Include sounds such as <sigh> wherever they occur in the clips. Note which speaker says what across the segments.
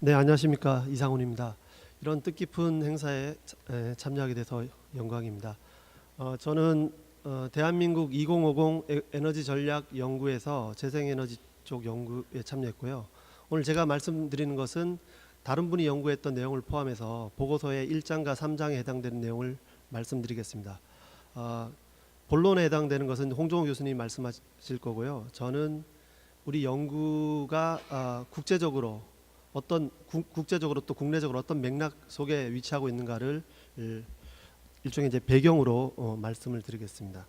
Speaker 1: 네, 안녕하십니까 이상훈입니다. 이런 뜻깊은 행사에 참여하게 돼서 영광입니다. 어, 저는 어, 대한민국 2050 에- 에너지 전략 연구에서 재생에너지 쪽 연구에 참여했고요. 오늘 제가 말씀드리는 것은 다른 분이 연구했던 내용을 포함해서 보고서의 1장과 3장에 해당되는 내용을 말씀드리겠습니다. 어, 본론에 해당되는 것은 홍종호 교수님 말씀하실 거고요. 저는 우리 연구가 아, 국제적으로 어떤 국, 국제적으로 또 국내적으로 어떤 맥락 속에 위치하고 있는가를 일- 일종의 이제 배경으로 어, 말씀을 드리겠습니다.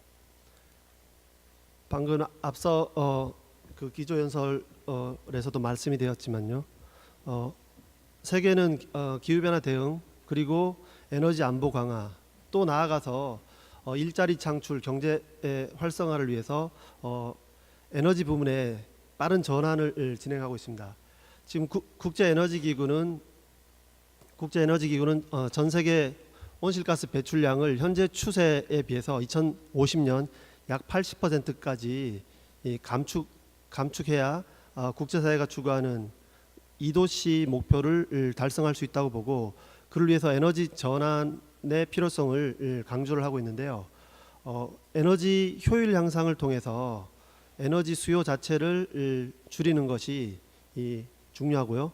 Speaker 1: 방금 앞서 어, 그 기조 연설에서도 말씀이 되었지만요. 어, 세계는 어, 기후 변화 대응 그리고 에너지 안보 강화 또 나아가서 어, 일자리 창출 경제의 활성화를 위해서 어, 에너지 부문에 빠른 전환을 진행하고 있습니다. 지금 국, 국제 에너지 기구는 국제 에너지 기구는 어, 전 세계 온실가스 배출량을 현재 추세에 비해서 2050년 약 80%까지 이 감축 감축해야 어, 국제사회가 추구하는 2도씨 목표를 달성할 수 있다고 보고 그를 위해서 에너지 전환의 필요성을 강조를 하고 있는데요. 어, 에너지 효율 향상을 통해서 에너지 수요 자체를 줄이는 것이 이 중요하고요.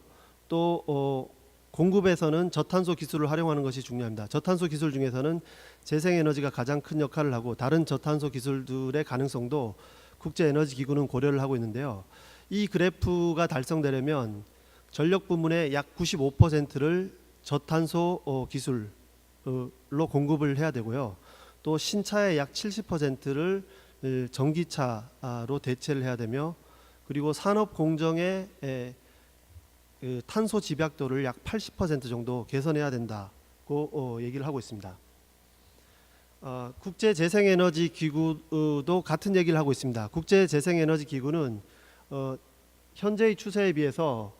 Speaker 1: 또 어, 공급에서는 저탄소 기술을 활용하는 것이 중요합니다. 저탄소 기술 중에서는 재생에너지가 가장 큰 역할을 하고 다른 저탄소 기술들의 가능성도 국제에너지기구는 고려를 하고 있는데요. 이 그래프가 달성되려면 전력 부문의 약 95%를 저탄소 어, 기술로 공급을 해야 되고요. 또 신차의 약 70%를 전기차로 대체를 해야 되며 그리고 산업 공정의 에, 그 탄소 집약도를 약 80% 정도 개선해야 된다고 어, 얘기를 하고 있습니다. 어, 국제 재생에너지 기구도 같은 얘기를 하고 있습니다. 국제 재생에너지 기구는 어, 현재의 추세에 비해서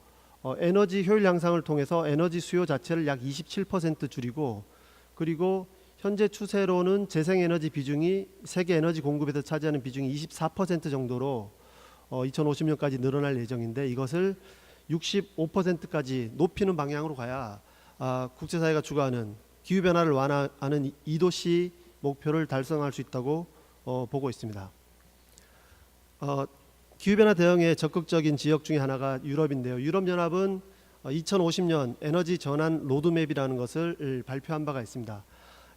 Speaker 1: 어, 에너지 효율 향상을 통해서 에너지 수요 자체를 약 27% 줄이고 그리고 현재 추세로는 재생에너지 비중이 세계 에너지 공급에서 차지하는 비중이 24% 정도로 어, 2050년까지 늘어날 예정인데 이것을 65%까지 높이는 방향으로 가야 아, 국제사회가 추구하는 기후 변화를 완화하는 2도씨 목표를 달성할 수 있다고 어, 보고 있습니다. 어, 기후 변화 대응에 적극적인 지역 중에 하나가 유럽인데요. 유럽 연합은 어, 2050년 에너지 전환 로드맵이라는 것을 발표한 바가 있습니다.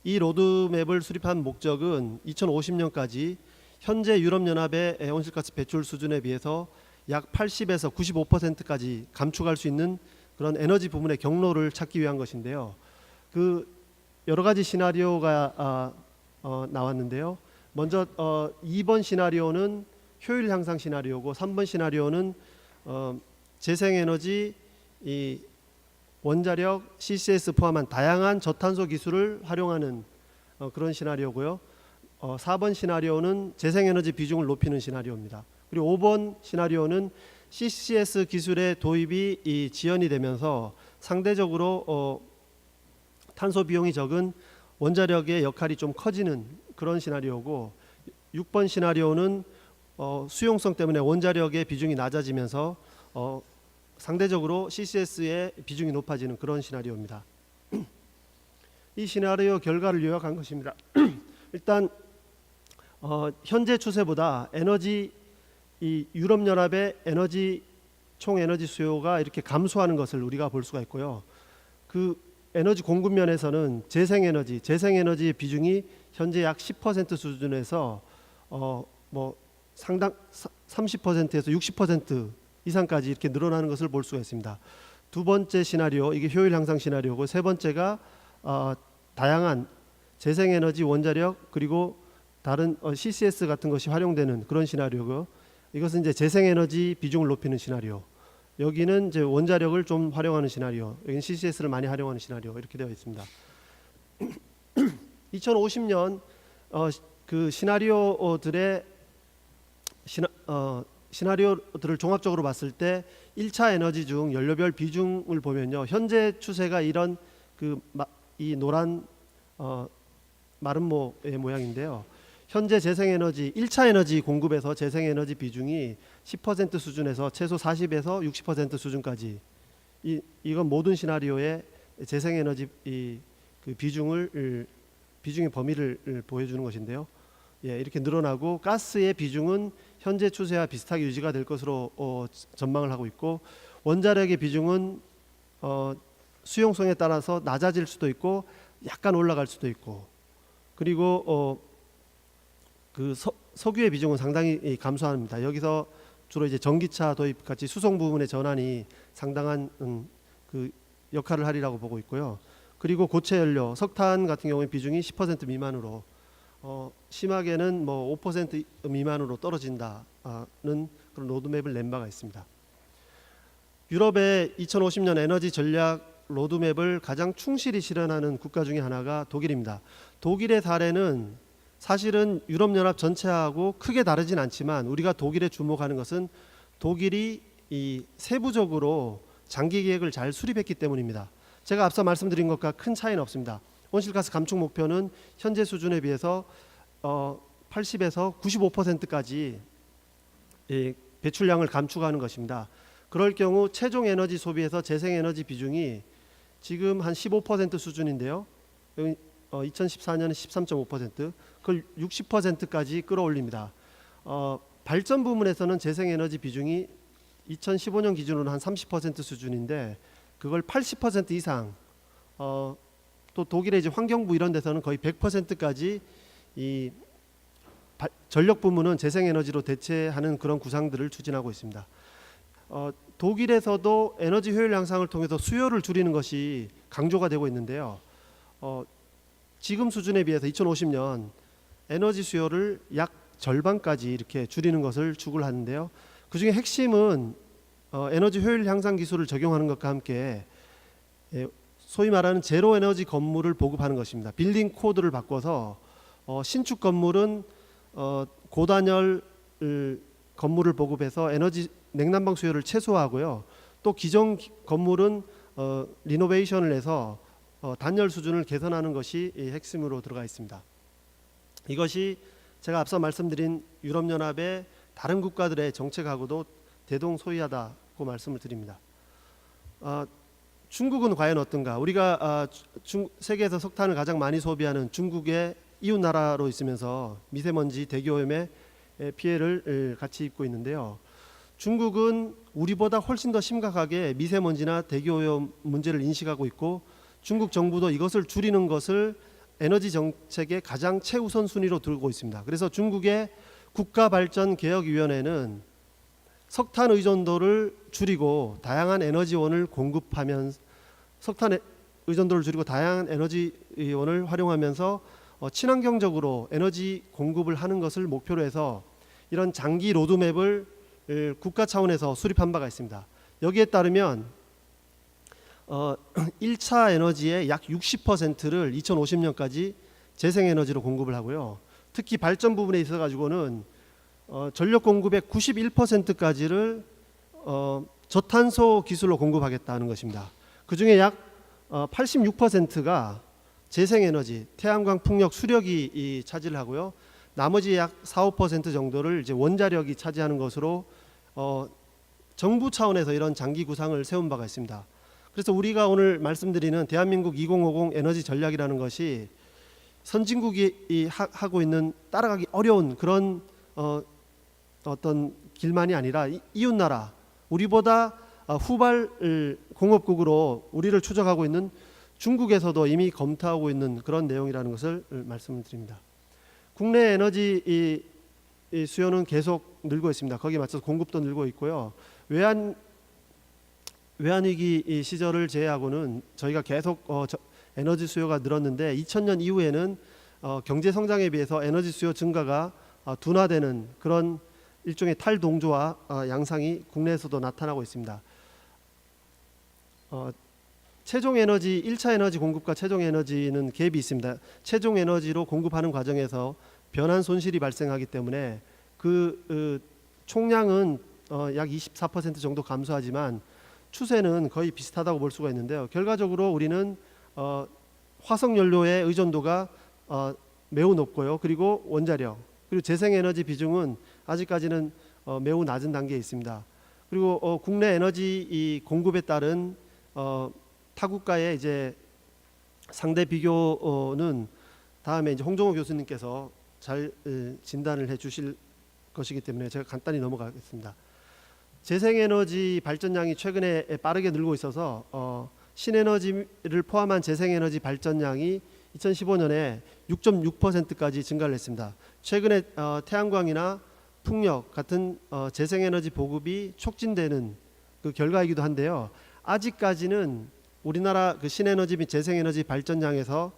Speaker 1: 이 로드맵을 수립한 목적은 2050년까지 현재 유럽 연합의 온실가스 배출 수준에 비해서 약 80에서 95%까지 감축할 수 있는 그런 에너지 부문의 경로를 찾기 위한 것인데요. 그 여러 가지 시나리오가 아, 어, 나왔는데요. 먼저 어, 2번 시나리오는 효율 향상 시나리오고 3번 시나리오는 어, 재생에너지 이 원자력 CCS 포함한 다양한 저탄소 기술을 활용하는 어, 그런 시나리오고요. 어, 4번 시나리오는 재생에너지 비중을 높이는 시나리오입니다. 그리고 5번 시나리오는 CCS 기술의 도입이 이 지연이 되면서 상대적으로 어, 탄소 비용이 적은 원자력의 역할이 좀 커지는 그런 시나리오고 6번 시나리오는 어, 수용성 때문에 원자력의 비중이 낮아지면서 어, 상대적으로 CCS의 비중이 높아지는 그런 시나리오입니다. <clears throat> 이 시나리오 결과를 요약한 것입니다. <clears throat> 일단 어, 현재 추세보다 에너지 이 유럽 연합의 에너지 총 에너지 수요가 이렇게 감소하는 것을 우리가 볼 수가 있고요. 그 에너지 공급 면에서는 재생 에너지, 재생 에너지의 비중이 현재 약 10% 수준에서 어 뭐 상당 30%에서 60% 이상까지 이렇게 늘어나는 것을 볼 수가 있습니다. 두 번째 시나리오 이게 효율 향상 시나리오고 세 번째가 어, 다양한 재생 에너지 원자력 그리고 다른 어, CCS 같은 것이 활용되는 그런 시나리오고 이것은 이제 재생 에너지 비중을 높이는 시나리오. 여기는 이제 원자력을 좀 활용하는 시나리오. 여기는 CCS를 많이 활용하는 시나리오 이렇게 되어 있습니다. <clears throat> 2050년 어, 그 시나리오들의 시나, 어, 시나리오들을 종합적으로 봤을 때 1차 에너지 중 연료별 비중을 보면요. 현재 추세가 이런 그 이 노란 어, 마른 모의 모양인데요. 현재 재생에너지 1차 에너지 공급에서 재생에너지 비중이 10% 수준에서 최소 40에서 60% 수준까지 이 이건 모든 시나리오의 재생에너지 이, 그 비중을 을, 비중의 범위를 을, 보여주는 것인데요. 예, 이렇게 늘어나고 가스의 비중은 현재 추세와 비슷하게 유지가 될 것으로 어, 전망을 하고 있고 원자력의 비중은 어, 수용성에 따라서 낮아질 수도 있고 약간 올라갈 수도 있고 그리고 어, 그 서, 석유의 비중은 상당히 이, 감소합니다. 여기서 주로 이제 전기차 도입 같이 수송 부분의 전환이 상당한 음, 그 역할을 하리라고 보고 있고요. 그리고 고체 연료, 석탄 같은 경우에 비중이 10% 미만으로 어, 심하게는 뭐 5% 미만으로 떨어진다는 그런 로드맵을 낸 바가 있습니다. 유럽의 2050년 에너지 전략 로드맵을 가장 충실히 실현하는 국가 중에 하나가 독일입니다. 독일의 사례는 사실은 유럽연합 전체하고 크게 다르진 않지만 우리가 독일에 주목하는 것은 독일이 이 세부적으로 장기 계획을 잘 수립했기 때문입니다. 제가 앞서 말씀드린 것과 큰 차이는 없습니다. 온실가스 감축 목표는 현재 수준에 비해서 어, 80에서 95%까지 이 배출량을 감축하는 것입니다. 그럴 경우 최종 에너지 소비에서 재생 에너지 비중이 지금 한 15% 수준인데요. 여기 어, 2014년은 13.5%, 그걸 60%까지 끌어올립니다. 어, 발전 부문에서는 재생 에너지 비중이 2015년 기준으로 한 30% 수준인데 그걸 80% 이상 어, 또 독일의 이제 환경부 이런 데서는 거의 100%까지 이 발- 전력 부문은 재생 에너지로 대체하는 그런 구상들을 추진하고 있습니다. 어, 독일에서도 에너지 효율 향상을 통해서 수요를 줄이는 것이 강조가 되고 있는데요. 어, 지금 수준에 비해서 2050년 에너지 수요를 약 절반까지 이렇게 줄이는 것을 추구를 하는데요. 그 중에 핵심은 어, 에너지 효율 향상 기술을 적용하는 것과 함께 예, 소위 말하는 제로 에너지 건물을 보급하는 것입니다. 빌딩 코드를 바꿔서 어, 신축 건물은 어, 고단열 을, 건물을 보급해서 에너지 냉난방 수요를 최소화하고요. 또 기존 기- 건물은 어, 리노베이션을 해서 어, 단열 수준을 개선하는 것이 이 핵심으로 들어가 있습니다. 이것이 제가 앞서 말씀드린 유럽연합의 다른 국가들의 정책하고도 대동소이하다고 말씀을 드립니다. 아, 중국은 과연 어떤가? 우리가 아, 주- 중, 세계에서 석탄을 가장 많이 소비하는 중국의 이웃 나라로 있으면서 미세먼지 대기오염의 에, 피해를 에, 같이 입고 있는데요. 중국은 우리보다 훨씬 더 심각하게 미세먼지나 대기오염 문제를 인식하고 있고 중국 정부도 이것을 줄이는 것을 에너지 정책의 가장 최우선 순위로 두고 있습니다. 그래서 중국의 국가발전개혁위원회는 석탄 의존도를 줄이고 다양한 에너지원을 공급하면 석탄 의존도를 줄이고 다양한 에너지원을 활용하면서 어, 친환경적으로 에너지 공급을 하는 것을 목표로 해서 이런 장기 로드맵을 을 국가 차원에서 수립한 바가 있습니다. 여기에 따르면 어, <clears throat> 1차 에너지의 약 60%를 2050년까지 재생에너지로 공급을 하고요. 특히 발전 부분에 있어 가지고는 어, 전력 공급의 91%까지를 어, 저탄소 기술로 공급하겠다는 것입니다. 그 중에 약 어, 86%가 재생에너지, 태양광, 풍력, 수력이 이 차지를 하고요. 나머지 약 4, 5% 정도를 이제 원자력이 차지하는 것으로 어, 정부 차원에서 이런 장기 구상을 세운 바가 있습니다. 그래서 우리가 오늘 말씀드리는 대한민국 2050 에너지 전략이라는 것이 선진국이 하고 있는 따라가기 어려운 그런 어, 어떤 길만이 아니라 이- 이웃 나라 우리보다 어, 후발 을, 공업국으로 우리를 추적하고 있는 중국에서도 이미 검토하고 있는 그런 내용이라는 것을 말씀을 드립니다. 국내 에너지 수요는 계속 늘고 있습니다. 거기에 맞춰서 공급도 늘고 있고요. 외환 외환 위기 이 시절을 제외하고는 저희가 계속 어, 저, 에너지 수요가 늘었는데 2000년 이후에는 어, 경제 성장에 비해서 에너지 수요 증가가 어, 둔화되는 그런 일종의 탈동조화 어, 양상이 국내에서도 나타나고 있습니다. 어, 최종 에너지 1차 에너지 공급과 최종 에너지는 갭이 있습니다. 최종 에너지로 공급하는 과정에서 변환 손실이 발생하기 때문에 그 으, 총량은 어, 약24% 정도 감소하지만 추세는 거의 비슷하다고 볼 수가 있는데요. 결과적으로 우리는 어, 화석 연료의 의존도가 어, 매우 높고요. 그리고 원자력 그리고 재생에너지 비중은 아직까지는 어, 매우 낮은 단계에 있습니다. 그리고 어, 국내 에너지 이 공급에 따른 어, 타국가의 이제 상대 비교는 다음에 이제 홍종호 교수님께서 잘 에, 진단을 해주실 것이기 때문에 제가 간단히 넘어가겠습니다. 재생에너지 발전량이 최근에 빠르게 늘고 있어서 어, 신에너지를 포함한 재생에너지 발전량이 2015년에 6.6%까지 증가를 했습니다. 최근에 어, 태양광이나 풍력 같은 어, 재생에너지 보급이 촉진되는 그 결과이기도 한데요. 아직까지는 우리나라 그 신에너지 및 재생에너지 발전량에서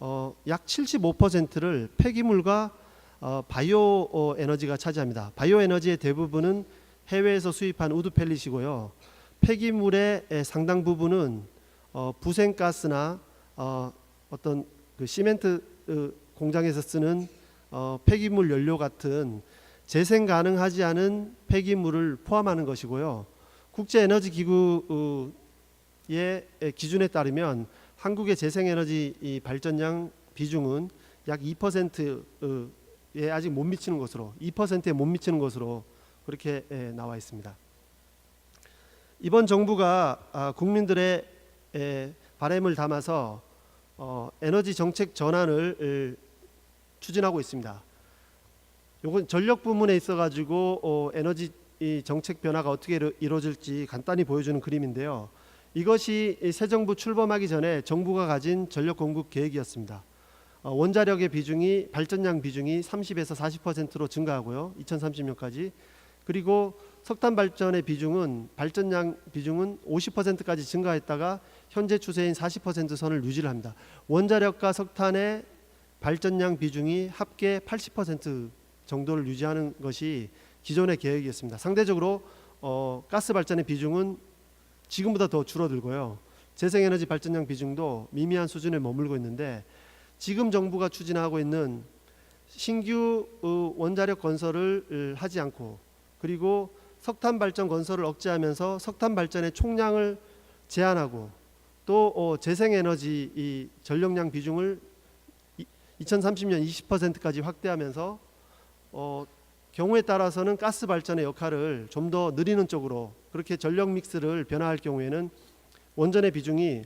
Speaker 1: 어, 약 75%를 폐기물과 어, 바이오 어, 에너지가 차지합니다. 바이오 에너지의 대부분은 해외에서 수입한 우드 펠릿이고요. 폐기물의 에, 상당 부분은 어, 부생가스나 어, 어떤 그 시멘트 어, 공장에서 쓰는 어, 폐기물 연료 같은 재생 가능하지 않은 폐기물을 포함하는 것이고요. 국제 에너지 기구의 기준에 따르면 한국의 재생에너지 이 발전량 비중은 약 2%에 아직 못 미치는 것으로 2%에 못 미치는 것으로 그렇게 에, 나와 있습니다. 이번 정부가 아, 국민들의 에, 바램을 담아서 어, 에너지 정책 전환을 을, 추진하고 있습니다. 요건 전력 부문에 있어 가지고 어, 에너지 이 정책 변화가 어떻게 이루- 이루어질지 간단히 보여주는 그림인데요. 이것이 이새 정부 출범하기 전에 정부가 가진 전력 공급 계획이었습니다. 어, 원자력의 비중이 발전량 비중이 30에서 40%로 증가하고요. 2030년까지 그리고 석탄 발전의 비중은 발전량 비중은 50%까지 증가했다가 현재 추세인 40% 선을 유지를 합니다. 원자력과 석탄의 발전량 비중이 합계 80% 정도를 유지하는 것이 기존의 계획이었습니다. 상대적으로 어, 가스 발전의 비중은 지금보다 더 줄어들고요. 재생에너지 발전량 비중도 미미한 수준에 머물고 있는데 지금 정부가 추진하고 있는 신규 어, 원자력 건설을 어, 하지 않고 그리고 석탄 발전 건설을 억제하면서 석탄 발전의 총량을 제한하고 또 어, 재생에너지 이 전력량 비중을 이- 2030년 20%까지 확대하면서 어, 경우에 따라서는 가스 발전의 역할을 좀더 느리는 쪽으로 그렇게 전력 믹스를 변화할 경우에는 원전의 비중이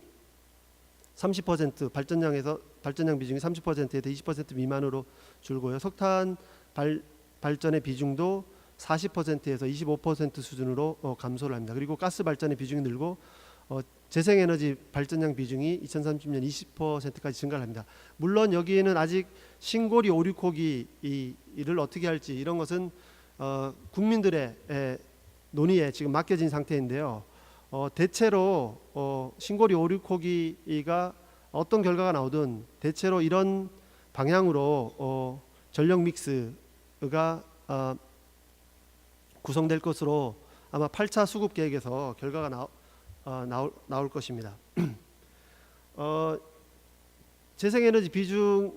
Speaker 1: 30% 발전량에서 발전량 비중이 30%에서 20% 미만으로 줄고요. 석탄 발, 발전의 비중도 40%에서 25% 수준으로 어, 감소를 합니다. 그리고 가스 발전의 비중이 늘고 어, 재생에너지 발전량 비중이 2030년 20%까지 증가를 합니다. 물론 여기에는 아직 신고리 오류코기를 어떻게 할지 이런 것은 어, 국민들의 에, 논의에 지금 맡겨진 상태인데요. 어, 대체로 어, 신고리 오류코기가 어떤 결과가 나오든 대체로 이런 방향으로 어, 전력 믹스가 어, 구성될 것으로 아마 8차 수급 계획에서 결과가 나, 어, 나올, 나올 것입니다. <clears throat> 어, 재생에너지 비중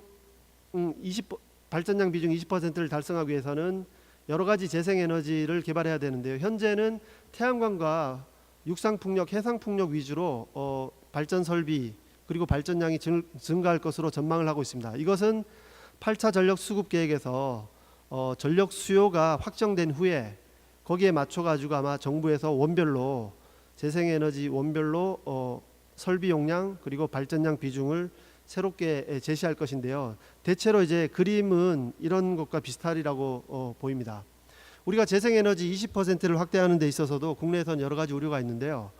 Speaker 1: 음, 20 발전량 비중 20%를 달성하기 위해서는 여러 가지 재생에너지를 개발해야 되는데요. 현재는 태양광과 육상풍력, 해상풍력 위주로 어, 발전 설비 그리고 발전량이 증, 증가할 것으로 전망을 하고 있습니다. 이것은 8차 전력 수급 계획에서 어, 전력 수요가 확정된 후에 거기에 맞춰 가지고 아마 정부에서 원별로 재생에너지 원별로 어, 설비 용량 그리고 발전량 비중을 새롭게 제시할 것인데요. 대체로 이제 그림은 이런 것과 비슷하리라고 어, 보입니다. 우리가 재생에너지 20%를 확대하는 데 있어서도 국내에선 여러 가지 우려가 있는데요.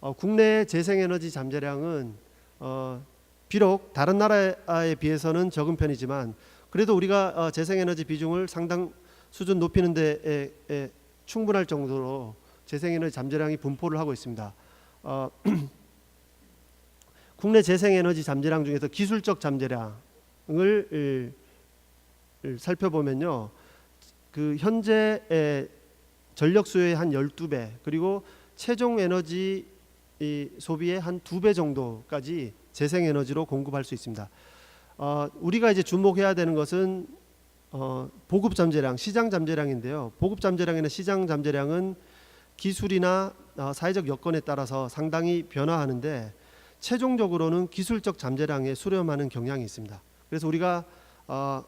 Speaker 1: 어, 국내 재생에너지 잠재량은 어, 비록 다른 나라에 비해서는 적은 편이지만 그래도 우리가 어, 재생에너지 비중을 상당 수준 높이는 데 에, 에, 충분할 정도로 재생에너지 잠재량이 분포를 하고 있습니다. 어, <clears throat> 국내 재생에너지 잠재량 중에서 기술적 잠재량을 살펴보면요. 그 현재의 전력 수요의 한 12배 그리고 최종 에너지 이 소비의 한두배 정도까지 재생에너지로 공급할 수 있습니다. 어, 우리가 이제 주목해야 되는 것은 어, 보급 잠재량, 시장 잠재량인데요. 보급 잠재량이나 시장 잠재량은 기술이나 어, 사회적 여건에 따라서 상당히 변화하는데 최종적으로는 기술적 잠재량에 수렴하는 경향이 있습니다. 그래서 우리가 어,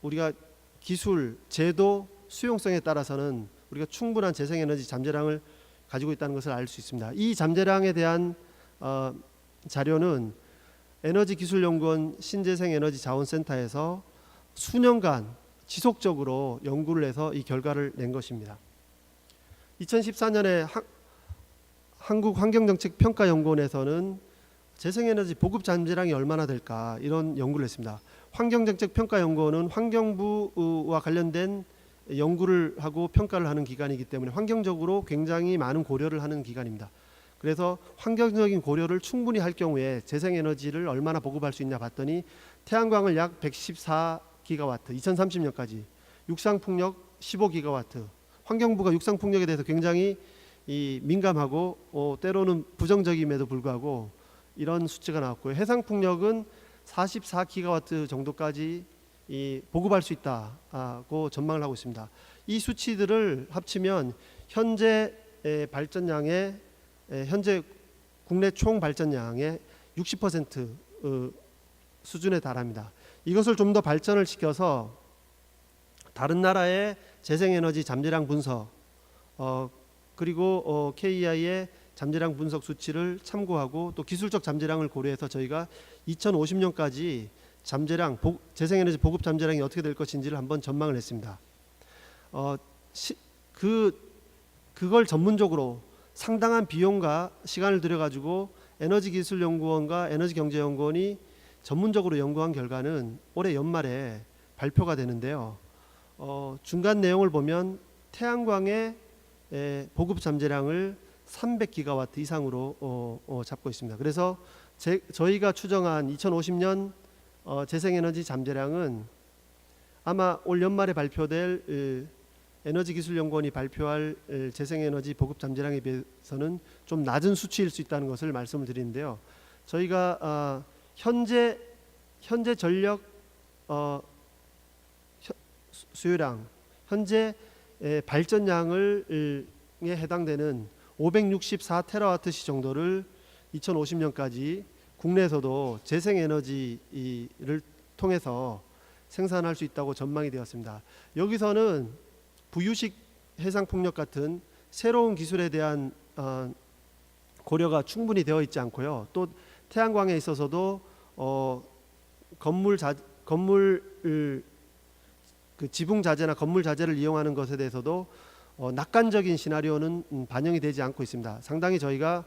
Speaker 1: 우리가 기술, 제도, 수용성에 따라서는 우리가 충분한 재생에너지 잠재량을 가지고 있다는 것을 알 수 있습니다. 이 잠재량에 대한 어, 자료는 에너지기술연구원 신재생에너지자원센터에서 수년간 지속적으로 연구를 해서 이 결과를 낸 것입니다. 2014년에 한국 환경정책평가연구원에서는 재생에너지 보급 잠재량이 얼마나 될까 이런 연구를 했습니다. 환경정책평가연구원은 환경부와 관련된 연구를 하고 평가를 하는 기관이기 때문에 환경적으로 굉장히 많은 고려를 하는 기관입니다. 그래서 환경적인 고려를 충분히 할 경우에 재생에너지를 얼마나 보급할 수 있냐 봤더니 태양광을 약 114 기가와트 2030년까지 육상 풍력 15 기가와트 환경부가 육상 풍력에 대해서 굉장히 이 민감하고 어, 때로는 부정적임에도 불구하고 이런 수치가 나왔고요. 해상 풍력은 44 기가와트 정도까지 이 보급할 수 있다고 전망을 하고 있습니다. 이 수치들을 합치면 현재 에, 발전량의 에, 현재 국내 총 발전량의 60% 어, 수준에 달합니다. 이것을 좀 더 발전을 시켜서 다른 나라의 재생에너지 잠재량 분석 어, 그리고 어, KEI의 잠재량 분석 수치를 참고하고 또 기술적 잠재량을 고려해서 저희가 2050년까지 잠재량 보, 재생에너지 보급 잠재량이 어떻게 될 것인지를 한번 전망을 했습니다. 어, 시, 그 그걸 전문적으로 상당한 비용과 시간을 들여 가지고 에너지기술연구원과 에너지경제연구원이 전문적으로 연구한 결과는 올해 연말에 발표가 되는데요. 어, 중간 내용을 보면 태양광의 에, 보급 잠재량을 300기가와트 이상으로 어, 어, 잡고 있습니다. 그래서 제, 저희가 추정한 2050년 어, 재생에너지 잠재량은 아마 올 연말에 발표될 에, 에너지기술연구원이 발표할 에, 재생에너지 보급 잠재량에 비해서는 좀 낮은 수치일 수 있다는 것을 말씀을 드리는데요. 저희가 아, 현재 현재 전력 어, 수요량 현재 에, 발전량을 에 해당되는 564 테라와트시 정도를 2050년까지 국내에서도 재생에너지를 통해서 생산할 수 있다고 전망이 되었습니다. 여기서는 부유식 해상풍력 같은 새로운 기술에 대한 어, 고려가 충분히 되어 있지 않고요. 또 태양광에 있어서도 어, 건물 자 건물 그 지붕 자재나 건물 자재를 이용하는 것에 대해서도 어, 낙관적인 시나리오는 음, 반영이 되지 않고 있습니다. 상당히 저희가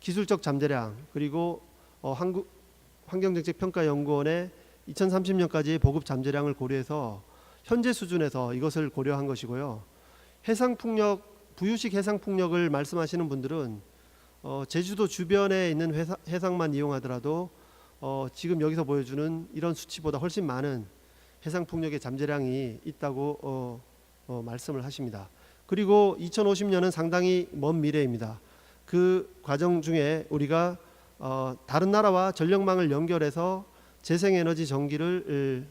Speaker 1: 기술적 잠재량 그리고 어, 한국 환경정책평가연구원의 2030년까지의 보급 잠재량을 고려해서 현재 수준에서 이것을 고려한 것이고요. 해상풍력 부유식 해상풍력을 말씀하시는 분들은 어, 제주도 주변에 있는 회사, 해상만 이용하더라도 어, 지금 여기서 보여주는 이런 수치보다 훨씬 많은 해상 풍력의 잠재량이 있다고 어, 어, 말씀을 하십니다. 그리고 2050년은 상당히 먼 미래입니다. 그 과정 중에 우리가 어, 다른 나라와 전력망을 연결해서 재생에너지 전기를 을,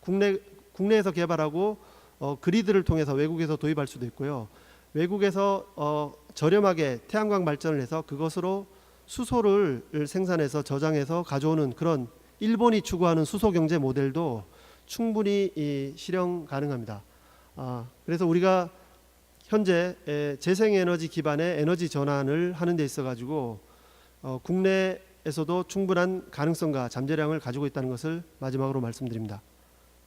Speaker 1: 국내 국내에서 개발하고 어, 그리드를 통해서 외국에서 도입할 수도 있고요. 외국에서 어, 저렴하게 태양광 발전을 해서 그것으로 수소를 생산해서 저장해서 가져오는 그런 일본이 추구하는 수소 경제 모델도 충분히 이, 실현 가능합니다. 아, 그래서 우리가 현재 에, 재생에너지 기반의 에너지 전환을 하는 데 있어 가지고 어, 국내에서도 충분한 가능성과 잠재량을 가지고 있다는 것을 마지막으로 말씀드립니다.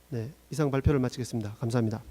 Speaker 1: 네, 이상 발표를 마치겠습니다. 감사합니다.